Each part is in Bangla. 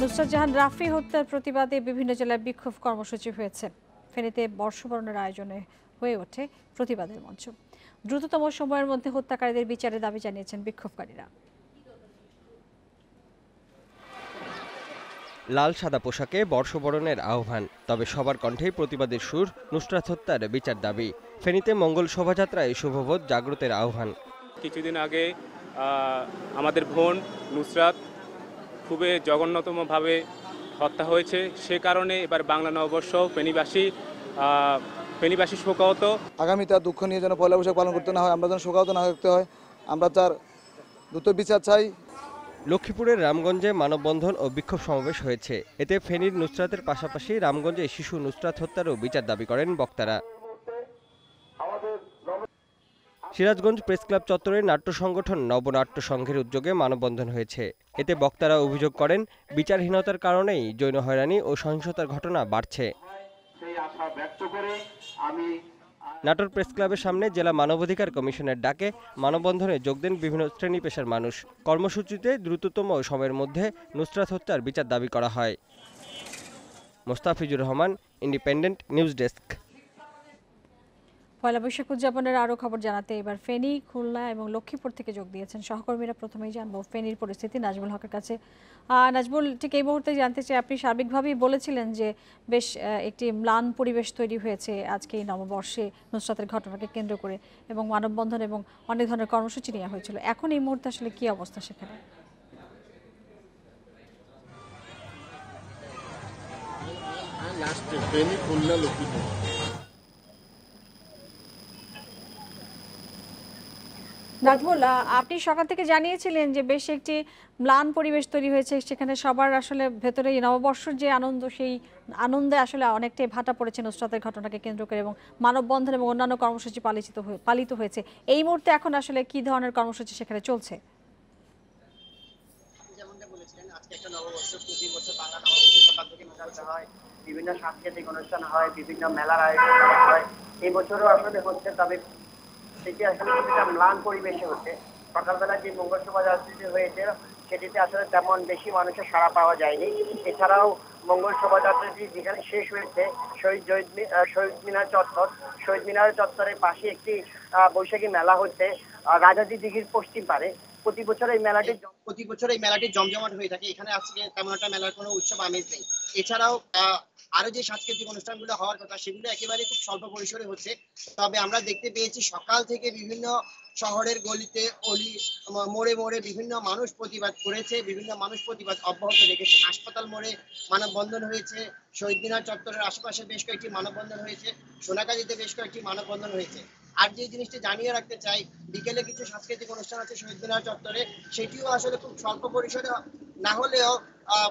নুসরাত জাহান রাফি হত্যার প্রতিবাদে বিভিন্ন জেলায় বিক্ষোভ কর্মসূচি হয়েছে। ফেনীতে বর্ষবরণের আয়োজনে হয়ে ওঠে প্রতিবাদের মঞ্চ। দ্রুততম সময়ের মধ্যে হত্যাকারীদের বিচারের দাবি জানিয়েছেন বিক্ষোভকারীরা। লাল সাদা পোশাকে বর্ষবরণের আহ্বান তবে সবার কণ্ঠেই প্রতিবাদের সুর নুসরাত হত্যার বিচার দাবি। ফেনীতে মঙ্গল শোভাযাত্রায় শুভবোধ জাগ্রতের আহ্বান। কিছুদিন আগে আমাদের বোন নুসরাত খুবই জঘন্যতমভাবে হত্যা হয়েছে। সে কারণে এবার বাংলা নববর্ষ ফেনীবাসী ফেনীবাসী শোকাহত। আগামী তার দুঃখ নিয়ে যেন পয়লা বৈশাখ পালন করতে না হয় আমরা যেন শোকাহত না থাকতে হয় আমরা তার দ্রুত বিচার চাই। লক্ষ্মীপুরের রামগঞ্জে মানববন্ধন ও বিক্ষোভ সমাবেশ হয়েছে। এতে ফেনীর নুসরাতের পাশাপাশি রামগঞ্জে শিশু নুসরাত হত্যারও বিচার দাবি করেন বক্তারা। সিরাজগঞ্জ প্রেস ক্লাব চত্বরে নাট্য সংগঠন নবনাট্য সংঘের উদ্যোগে মানববন্ধন হয়েছে। এতে বক্তারা অভিযোগ করেন বিচারহীনতার কারণেই যৌন হয়রানি ও সহিংসতার ঘটনা বাড়ছে। নাটোর প্রেস ক্লাবের সামনে জেলা মানবাধিকার কমিশনের ডাকে মানববন্ধনে যোগ দেন বিভিন্ন শ্রেণি পেশার মানুষ। কর্মসূচিতে দ্রুততম সময়ের মধ্যে নুসরাত হত্যার বিচার দাবি করা হয়। Mostafizur Rahman Independent news desk Pohela Boishakh উদযাপনের আরও খবর জানাতে এবার ফেনী, খুলনা এবং লক্ষ্মীপুর থেকে যোগ দিয়েছেন সহকর্মীরা। প্রথমেই জানব ফেনীর পরিস্থিতি। নাজমুল হকের কাছে নাজমুল, ঠিক এই মুহূর্তে জানতে চাই, আপনি সার্বিকভাবেই বলেছিলেন যে বেশ একটি ম্লান পরিবেশ তৈরি হয়েছে আজকে এই নববর্ষে নুসরাতের ঘটনাকে কেন্দ্র করে এবং মানববন্ধন এবং অনেক ধরনের কর্মসূচি নেওয়া হয়েছিল। এখন এই মুহূর্তে আসলে কি অবস্থা সেখানে? লাস্টে ফেনী, খুলনা, লক্ষ্মীপুর। নাজমুল আপনি সকাল থেকে জানিয়েছিলেন যে বেশ একটি ম্লান পরিবেশ তৈরি হয়েছে, সেখানে সবার আসলে ভেতরে নববর্ষর যে আনন্দ, সেই আনন্দে আসলে অনেকটাই ভাটা পড়েছে নুসরাতের ঘটনাকে কেন্দ্র করে এবং মানববন্ধন এবং অন্যান্য কর্মসূচি পালিত পালিত হয়েছে। এই মুহূর্তে এখন আসলে কি ধরনের কর্মসূচি সেখানে চলছে? বিভিন্ন সাংস্কৃতিক অনুষ্ঠান হয়, বিভিন্ন মেলার আয়োজন হয়। এই বছরও আসলে হচ্ছে, তবে সেটি আসলে কিছুটা ম্লান পরিবেশে হচ্ছে। সকালবেলা যে মঙ্গল শোভাযাত্রাটি হয়েছে সেটিতে আসলে তেমন বেশি মানুষের সাড়া পাওয়া যায়নি। এছাড়াও মঙ্গল শোভাযাত্রাটি যেখানে শেষ হয়েছে, শহীদ জহিদ শহীদ মিনার চত্বর। শহীদ মিনার চত্বরের পাশে একটি বৈশাখী মেলা হচ্ছে রাজাজি দিঘির পশ্চিম পারে। প্রতি বছর এই মেলাটি প্রতি বছর এই মেলাটি জমজমাট হয়ে থাকে। এখানে আজকে তেমন একটা মেলার কোনো উৎসব আমেজ নেই। এছাড়াও আরও যে সাংস্কৃতিক অনুষ্ঠানগুলো হওয়ার কথা, সেগুলো একেবারে খুব স্বল্প পরিসরে হচ্ছে। তবে আমরা দেখতে পেয়েছি, সকাল থেকে বিভিন্ন শহরের গলিতে অলি মোড়ে মোড়ে বিভিন্ন মানুষ প্রতিবাদ করেছে, বিভিন্ন মানুষ প্রতিবাদ অব্যাহত রেখেছে। হাসপাতাল মোড়ে মানববন্ধন হয়েছে, শহীদ মিনার চত্বরের আশেপাশে বেশ কয়েকটি মানববন্ধন হয়েছে সোনাগাজীতে বেশ কয়েকটি মানববন্ধন হয়েছে। আর যে জিনিসটি জানিয়ে রাখতে চাই বিকেলে কিছু সাংস্কৃতিক অনুষ্ঠান আছে শহীদ মিনার চত্বরে সেটিও আসলে খুব স্বল্প পরিসরে না হলেও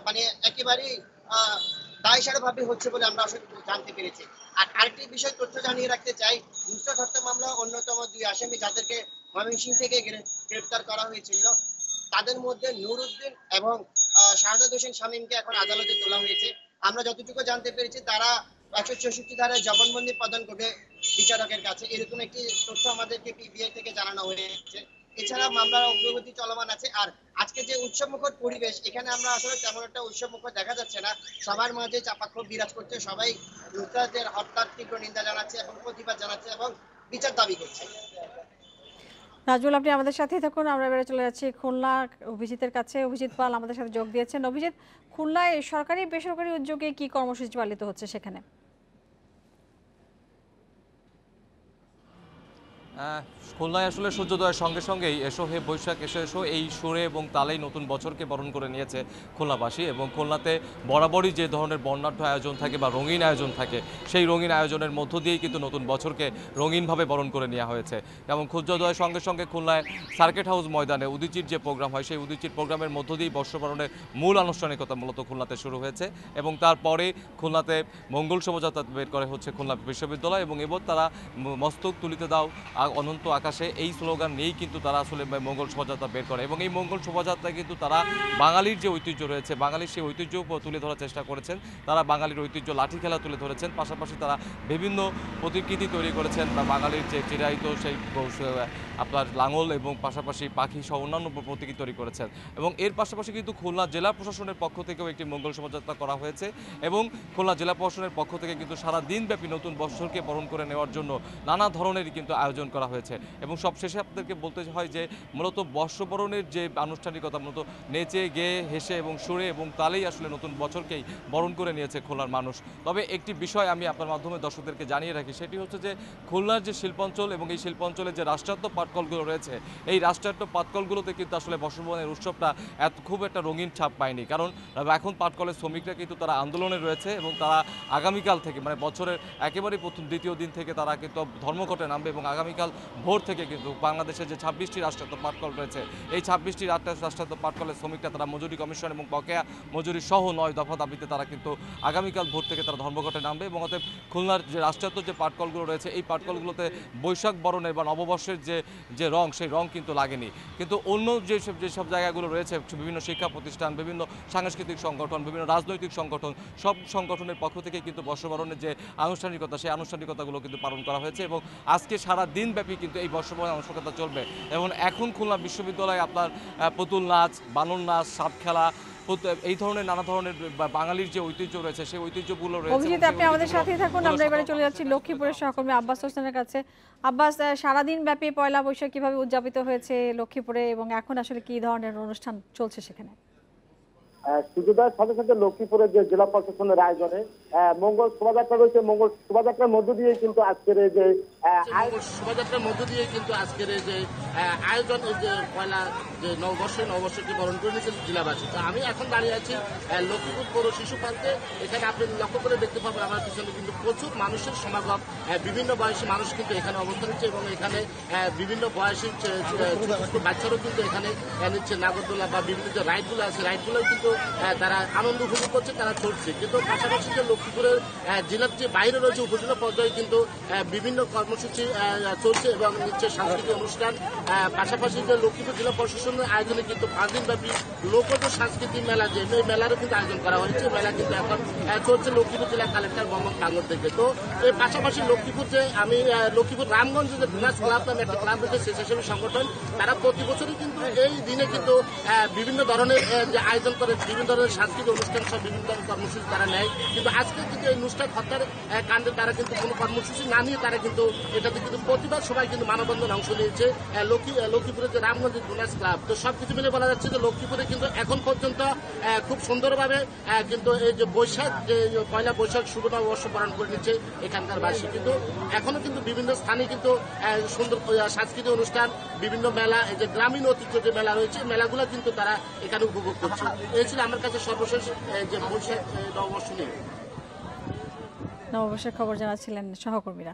মানে একেবারেই আহ, দায়সারা ভাবে হচ্ছে বলে আমরা আসলে জানতে পেরেছি। আর আরেকটি বিষয় তথ্য জানিয়ে রাখতে চাই নুসরাত হত্যা মামলা অন্যতম দুই আসামি যাদেরকে ময়মনসিংহ থেকে গ্রে- গ্রেপ্তার করা হয়েছিল তাদের মধ্যে নুরুদ্দিন এবং আহ, শাহাদাত হোসেন শামীমকে এখন আদালতে তোলা হয়েছে। আমরা যতটুকু জানতে পেরেছি তারা একশো চৌষট্টি ধারায় জবানবন্দি প্রদান করবে বিচারকের কাছে। এরকম একটি তথ্য আমাদেরকে পিবিআই থেকে জানানো হয়েছে। এছাড়া মামলার অগ্রগতি চলমান আছে। আর আজকে যে উৎসবমুখর পরিবেশ, এখানে আমরা আসলে তেমন একটা উৎসবমুখর দেখা যাচ্ছে না। সবার মাঝে চাপাক্ষোভ বিরাজ করছে। সবাই নুসরাতের হত্যার তীব্র নিন্দা জানাচ্ছে এবং প্রতিবাদ জানাচ্ছে এবং বিচার দাবি করছে। নাজমুল, আপনি আমাদের সাথেই থাকুন। আমরা এবারে চলে যাচ্ছি খুলনা অভিজিতের কাছে। অভিজিৎ পাল আমাদের সাথে যোগ দিয়েছেন। অভিজিৎ, খুলনায় সরকারি বেসরকারি উদ্যোগে কি কর্মসূচি পালিত হচ্ছে সেখানে? খুলনায় আসলে সূর্যোদয়ের সঙ্গে সঙ্গেই এসো হে বৈশাখ, এসো এসো। এই সুরে এবং তালেই নতুন বছরকে বরণ করে নিয়েছে খুলনাবাসী এবং খুলনাতে বরাবরই যে ধরনের বর্ণাঢ্য আয়োজন থাকে বা রঙিন আয়োজন থাকে, সেই রঙিন আয়োজনের মধ্য দিয়েই কিন্তু নতুন বছরকে রঙিনভাবে বরণ করে নেওয়া হয়েছে। এবং সূর্যোদয়ের সঙ্গে সঙ্গে খুলনায় সার্কিট হাউস ময়দানে উদিচির যে প্রোগ্রাম হয়, সেই উদিচির প্রোগ্রামের মধ্য দিয়েই বর্ষবরণের মূল আনুষ্ঠানিকতা মূলত খুলনাতে শুরু হয়েছে এবং তারপরে খুলনাতে মঙ্গল শোভাযাত্রা বের করে হচ্ছে খুলনা বিশ্ববিদ্যালয় এবং এবার তারা মস্তক তুলিতে দাও অনন্ত আকাশে এই স্লোগান নিয়েই কিন্তু তারা আসলে মঙ্গল শোভাযাত্রা বের করে। এবং এই মঙ্গল শোভাযাত্রা কিন্তু তারা বাঙালির যে ঐতিহ্য রয়েছে, বাঙালির সেই ঐতিহ্য তুলে ধরার চেষ্টা করেছেন। তারা বাঙালির ঐতিহ্য লাঠি খেলা তুলে ধরেছেন। পাশাপাশি তারা বিভিন্ন প্রতিকৃতি তৈরি করেছেন বা বাঙালির যে চিরায়িত সেই আপনার লাঙল এবং পাশাপাশি পাখি সহ অন্যান্য প্রতীকী তৈরি করেছেন। এবং এর পাশাপাশি কিন্তু খুলনা জেলা প্রশাসনের পক্ষ থেকেও একটি মঙ্গল শোভাযাত্রা করা হয়েছে। এবং খুলনা জেলা প্রশাসনের পক্ষ থেকে কিন্তু সারা দিনব্যাপী নতুন বৎসরকে বরণ করে নেওয়ার জন্য নানা ধরনের কিন্তু আয়োজন হয়েছে। এবং সবশেষে আপনাদেরকে বলতে হয় যে, মূলত বর্ষবরণের যে আনুষ্ঠানিকতা, মূলত নেচে গেয়ে হেসে এবং সুরে এবং তালেই আসলে নতুন বছরকেই বরণ করে নিয়েছে খুলনার মানুষ। তবে একটি বিষয় আমি আপনার মাধ্যমে দর্শকদেরকে জানিয়ে রাখি, সেটি হচ্ছে যে, খুলনার যে শিল্পাঞ্চল এবং এই শিল্পাঞ্চলে যে রাষ্ট্রায়ত্ত পাটকলগুলো রয়েছে, এই রাষ্ট্রায়ত্ত পাটকলগুলোতে কিন্তু আসলে বর্ষবরণের উৎসবটা এত খুব একটা রঙিন ছাপ পায়নি। কারণ, এখন পাটকলের শ্রমিকরা কিন্তু তারা আন্দোলনে রয়েছে এবং তারা আগামীকাল থেকে মানে বছরের একেবারেই প্রথম, দ্বিতীয় দিন থেকে তারা কিন্তু ধর্মঘটে নামবে এবং আগামীকাল ভোর থেকে কিন্তু বাংলাদেশের যে ছাব্বিশটি রাষ্ট্রায়ত্ত পাটকল রয়েছে, এই ছাব্বিশটি রাষ্ট্রায়ত্ত পাটকলের শ্রমিকরা তারা মজুরি কমিশন এবং বকেয়া মজুরি সহ নয় দফা দাবিতে তারা কিন্তু আগামীকাল ভোর থেকে তারা ধর্মঘটে নামবে এবং অতএব খুলনার যে রাষ্ট্রায়ত্ত যে পাটকলগুলো রয়েছে, এই পাটকলগুলোতে বৈশাখ বরণের বা নববর্ষের যে যে রং, সেই রং কিন্তু লাগেনি। কিন্তু অন্য যেসব যেসব জায়গাগুলো রয়েছে, বিভিন্ন শিক্ষা প্রতিষ্ঠান, বিভিন্ন সাংস্কৃতিক সংগঠন, বিভিন্ন রাজনৈতিক সংগঠন, সব সংগঠনের পক্ষ থেকে কিন্তু বর্ষবরণের যে আনুষ্ঠানিকতা, সেই আনুষ্ঠানিকতাগুলো কিন্তু পালন করা হয়েছে এবং আজকে সারা দিনব্যাপী কিন্তু এই বর্ষবরণ আনুষ্ঠানিকতা চলবে। এবং এখন খুলনা বিশ্ববিদ্যালয়ে আপনার পুতুল নাচ বানর নাচ সাপ খেলা এই ধরনের নানা ধরনের বাঙালির যে ঐতিহ্য রয়েছে সেই ঐতিহ্যগুলো রয়েছে। অভিজিৎ আপনি আমাদের সাথেই থাকুন। আমরা এবারে চলে যাচ্ছি লক্ষ্মীপুরের সহকর্মী আব্বাস হোসেনের কাছে। আব্বাস সারাদিন ব্যাপী পয়লা বৈশাখ কীভাবে উদযাপিত হয়েছে লক্ষ্মীপুরে এবং এখন আসলে কি ধরনের অনুষ্ঠান চলছে সেখানে? সুযোগের সাথে সাথে লক্ষ্মীপুরের যে জেলা প্রশাসনের আয়োজনে মঙ্গল শোভাযাত্রা রয়েছে। মঙ্গল শোভাযাত্রার মধ্য দিয়ে কিন্তু আজকের এই যে শোভাযাত্রার মধ্য দিয়ে কিন্তু আজকের এই যে আয়োজন এই যে পয়লা যে নববর্ষ নববর্ষকে বরণ করে নিয়েছে জেলাবাসী। তো আমি এখন দাঁড়িয়ে আছি লক্ষ্মীপুর পৌর শিশু পার্কে। এখানে আপনি লক্ষ্য করে দেখতে পাবেন আমার পিছনে কিন্তু প্রচুর মানুষের সমাগম। বিভিন্ন বয়সী মানুষ কিন্তু এখানে অবস্থান নিচ্ছে এবং এখানে বিভিন্ন বয়সী বাচ্চারাও কিন্তু এখানে নিচ্ছে নাগরদোলা বা বিভিন্ন যে রাইডগুলো আছে রাইডগুলো কিন্তু তারা আনন্দ উপভোগ করছে তারা চলছে কিন্তু পাশাপাশি যে লক্ষ্মীপুরের জেলার যে বাইরে রয়েছে উপজেলা পর্যায়ে কিন্তু বিভিন্ন কর্মসূচি চলছে এবং নিচ্ছে সাংস্কৃতিক অনুষ্ঠান। পাশাপাশি যে লক্ষ্মীপুর জেলা প্রশাসনের আয়োজনে কিন্তু পাঁচ দিনব্যাপী লোকজ সাংস্কৃতিক মেলা, যে এই মেলারও কিন্তু আয়োজন করা হয়েছে। মেলা কিন্তু এখন চলছে লক্ষ্মীপুর জেলা কালেক্টর মোহাম্মদ কাঙ্গর থেকে তো এর পাশাপাশি লক্ষ্মীপুর যে আমি লক্ষ্মীপুর রামগঞ্জ যে ভিনাস ক্লাব নামে একটা ক্লাব রয়েছে, স্বেচ্ছাসেবী সংগঠন, তারা প্রতি বছরই কিন্তু এই দিনে কিন্তু বিভিন্ন ধরনের যে আয়োজন করে, বিভিন্ন ধরনের সাংস্কৃতিক অনুষ্ঠান সব বিভিন্ন ধরনের কর্মসূচি তারা নেয়। কিন্তু আজকে কিন্তু এই অনুষ্ঠান হত্যার কাণ্ডে তারা কিন্তু কোনো কর্মসূচি না নিয়ে তারা কিন্তু এটাতে কিন্তু প্রতিবাদ, সবাই কিন্তু মানববন্ধন অংশ নিয়েছে। লক্ষ্মীপুরের যে রামগঞ্জ ভিনাস ক্লাব, তো সব কিছু মিলে বলা যাচ্ছে যে লক্ষ্মীপুরে কিন্তু এখন পর্যন্ত খুব সুন্দরভাবে কিন্তু এই যে বৈশাখ, যে পয়লা বৈশাখ শুভ নববর্ষ পালন করে নিচ্ছে এখানকার বাসী। কিন্তু এখনও কিন্তু বিভিন্ন স্থানে কিন্তু সুন্দর সাংস্কৃতিক অনুষ্ঠান, বিভিন্ন মেলা, এই যে গ্রামীণ ঐতিহ্য যে মেলা রয়েছে মেলাগুলো কিন্তু তারা এখানে উপভোগ করছে। এই ছিল আমার কাছে সর্বশেষ যে বৈশাখ নববর্ষ নিয়ে। নববর্ষের খবর জানাচ্ছিলেন সহকর্মীরা।